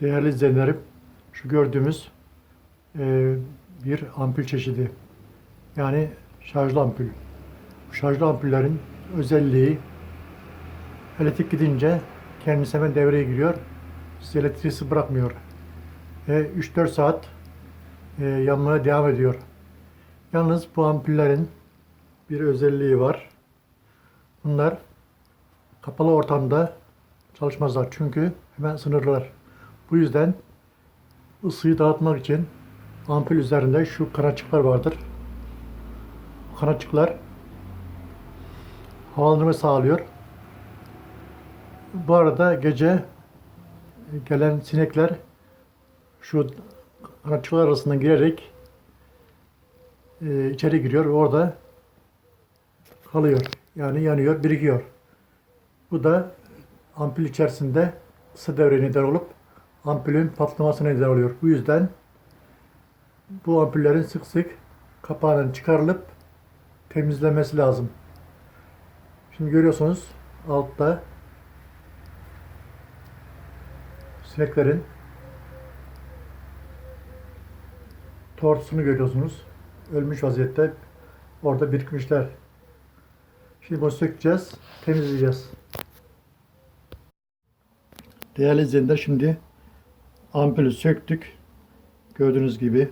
Değerli izleyenlerim, şu gördüğümüz e, bir ampul çeşidi. Yani şarjlı ampul. Bu şarjlı ampullerin özelliği elektrik gidince kendisi hemen devreye giriyor. Sizi elektriği bırakmıyor. Ve 3-4 saat e, yanmaya devam ediyor. Yalnız bu ampullerin bir özelliği var. Bunlar kapalı ortamda çalışmazlar çünkü hemen ısınırlar. Bu yüzden ısıyı dağıtmak için ampul üzerinde şu kanatçıklar vardır. Kanatçıklar havalandırma sağlıyor. Bu arada gece gelen sinekler şu kanatçıklar arasından girerek e, içeri giriyor ve orada kalıyor. Yani yanıyor, birikiyor. Bu da ampul içerisinde ısı devre neden olup ampulün patlamasına neden oluyor. Bu yüzden bu ampullerin sık sık kapağının çıkarılıp temizlenmesi lazım. Şimdi görüyorsunuz altta sineklerin tortusunu görüyorsunuz. Ölmüş vaziyette orada birikmişler. Şimdi bunu sökeceğiz, temizleyeceğiz. Değerli izleyenler şimdi ampulü söktük. Gördüğünüz gibi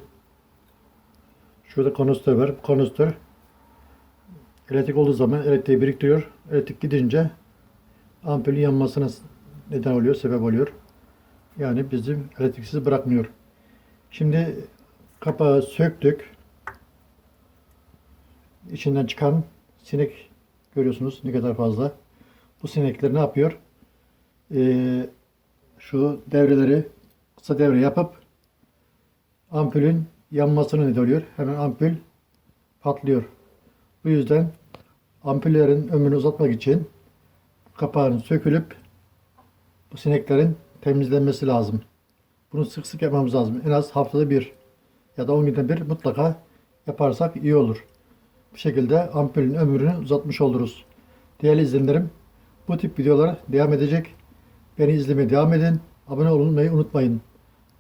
şurada konustör var. Bu konustör elektrik olduğu zaman elektriği biriktiriyor. Elektrik gidince ampulün yanmasına neden oluyor, sebep oluyor. Yani bizim elektriksiz bırakmıyor. Şimdi kapağı söktük. İçinden çıkan sinek görüyorsunuz ne kadar fazla. Bu sinekler ne yapıyor? Ee, şu devreleri kısa devre yapıp ampulün yanmasını neden oluyor. Hemen ampul patlıyor. Bu yüzden ampullerin ömrünü uzatmak için kapağın sökülüp bu sineklerin temizlenmesi lazım. Bunu sık sık yapmamız lazım. En az haftada bir ya da 10 günde bir mutlaka yaparsak iyi olur. Bu şekilde ampulün ömrünü uzatmış oluruz. Değerli izleyenlerim, bu tip videolar devam edecek. Beni izlemeye devam edin. Abone olmayı unutmayın.